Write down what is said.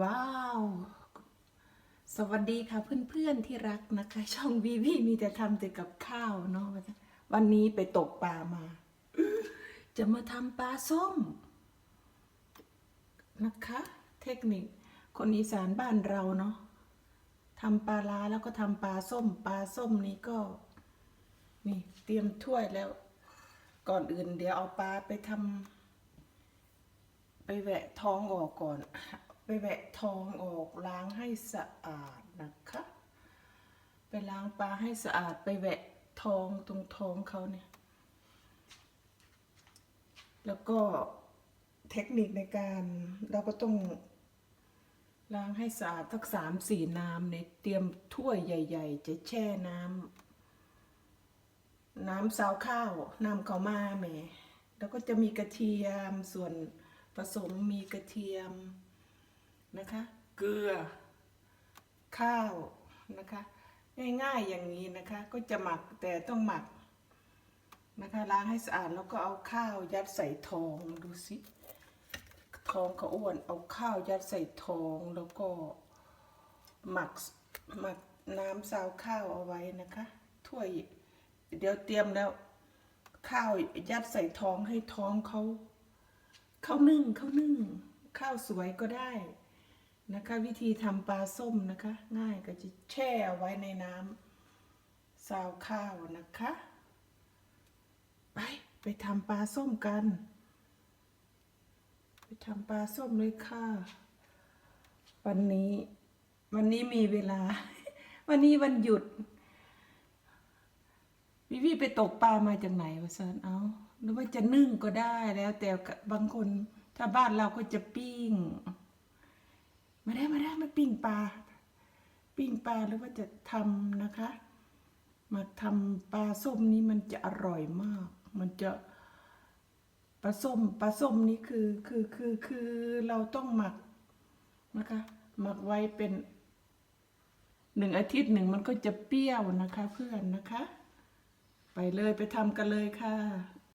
ว้าว สวัสดีค่ะเพื่อนๆที่รักนะคะ ช่องวีวีมีแต่ทำแต่กับข้าวเนาะวันนี้ไปตกปลามา จะมาทำปลาส้ม นะคะ เทคนิคคนอีสานบ้านเราเนาะทำปลาลาแล้วก็ทำปลาส้ม ปลาส้มนี้ก็ นี่เตรียมถ้วยแล้ว ก่อนอื่น เดี๋ยวเอาปลาไปทำไปแหวะท้องออกก่อน ไปแหวะท้องออกล้างให้สะอาดนะคะ ไปล้างปลาให้สะอาดไปแหวะท้องตรงท้องเขาเนี่ย แล้วก็เทคนิคในการเราก็ต้องล้างให้สะอาดทักสามสี่น้ำเนี่ยเตรียมถ้วยใหญ่ ๆ จะแช่น้ำน้ำซาวข้าวน้ำข้าวมาแหมแล้วก็จะมีกระเทียมส่วนผสมมีกระเทียม นะคะ เกลือ ข้าวนะคะ ง่ายๆอย่างนี้นะคะ ก็จะหมักแต่ต้องหมักนะคะล้างให้สะอาดแล้วก็เอาข้าวยัดใส่ทองดูสิทองเขาอ้วนเอาข้าวยัดใส่ทองแล้วก็หมักหมักน้ำซาวข้าวเอาไว้นะคะถ้วยเดี๋ยวเตรียมแล้ว ข้าวยัดใส่ท้องให้ท้องเขาเขานึ่งเขานึ่ง ข้าวสวยก็ได้ นะคะวิธีทำปลาส้มนะคะ ง่ายก็จะแช่ไว้ในน้ำซาวข้าวนะคะ ไปไปทำปลาส้มกัน ไปทำปลาส้มเลยค่ะ วันนี้ วันนี้มีเวลา วันนี้วันหยุดวิวีไปตกปลามาจากไหนวะซันเอาหรือว่าจะนึ่งก็ได้แล้ว แต่บางคนถ้าบ้านเราก็จะปิ้ง มาได้มาได้มาปิ้งปลาปิ้งปลาหรือว่าจะทำนะคะ มาทำปลาส้มนี้มันจะอร่อยมาก มันจะปลาส้มปลาส้มนี้คือคือคือคือเราต้องหมักนะคะหมักไว้เป็นหนึ่งอาทิตย์หนึ่งมันก็จะเปรี้ยวนะคะเพื่อนนะคะ ไปเลยไปทำกันเลยค่ะ